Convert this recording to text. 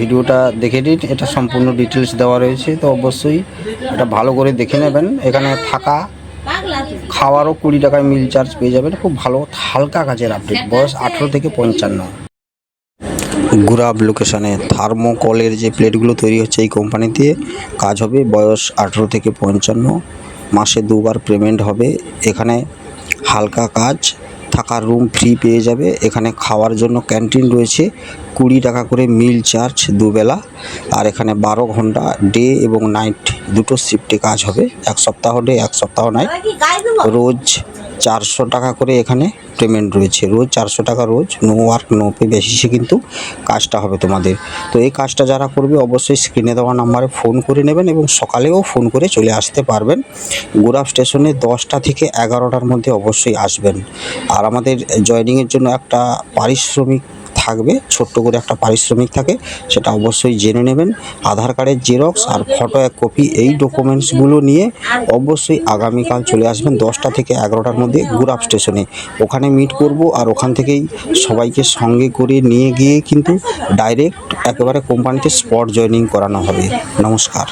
ভিডিওটা দেখে নিন। এটা সম্পূর্ণ ডিটেলস দেওয়া রয়েছে। তো অবশ্যই এটা ভালো করে দেখে নেবেন। এখানে থাকা খাওয়ারও কুড়ি টাকায় মিল চার্জ পেয়ে যাবেন। খুব ভালো, হালকা কাজের আপডেট বয়স আঠেরো থেকে পঞ্চান্ন। গুরাব লোকেশনে থার্মোকলের যে প্লেটগুলো তৈরি হচ্ছে এই কোম্পানিতে কাজ হবে বয়স আঠেরো থেকে পঞ্চান্ন। মাসে দুবার পেমেন্ট হবে। এখানে হালকা কাজ। থাকার রুম ফ্রি পেয়ে যাবে। এখানে খাওয়ার জন্য ক্যান্টিন রয়েছে। কুড়ি টাকা করে মিল চার্জ দুবেলা। আর এখানে বারো ঘণ্টা ডে এবং নাইট দুটো শিফটে কাজ হবে। এক সপ্তাহ ডে এক সপ্তাহ নাইট রোজ চারশো টাকা করে এখানে পেমেন্ট রয়েছে। রোজ চারশো টাকা রোজ নো ওয়ার্ক নো পে বেসিসে কিন্তু কাজটা হবে তোমাদের। তো এই কাজটা যারা করবে, অবশ্যই স্ক্রিনে দেওয়া নাম্বারে ফোন করে নেবেন এবং সকালেও ফোন করে চলে আসতে পারবেন। গোরাপ স্টেশনে দশটা থেকে এগারোটার মধ্যে অবশ্যই আসবেন। আর আমাদের জয়নিংয়ের জন্য একটা পারিশ্রমিক থাকবে, ছোট্ট করে একটা পারিশ্রমিক থাকে, সেটা অবশ্যই জেনে নেবেন। আধার কার্ডের জেরক্স আর ফটো এক কপি এই ডকুমেন্টসগুলো নিয়ে অবশ্যই আগামীকাল চলে আসবেন দশটা থেকে এগারোটার মধ্যে গুরাব স্টেশনে। ওখানে মিট করব আর ওখান থেকেই সবাইকে সঙ্গে করে নিয়ে গিয়ে কিন্তু ডাইরেক্ট একেবারে কোম্পানিতে স্পট জয়েনিং করানো হবে। নমস্কার।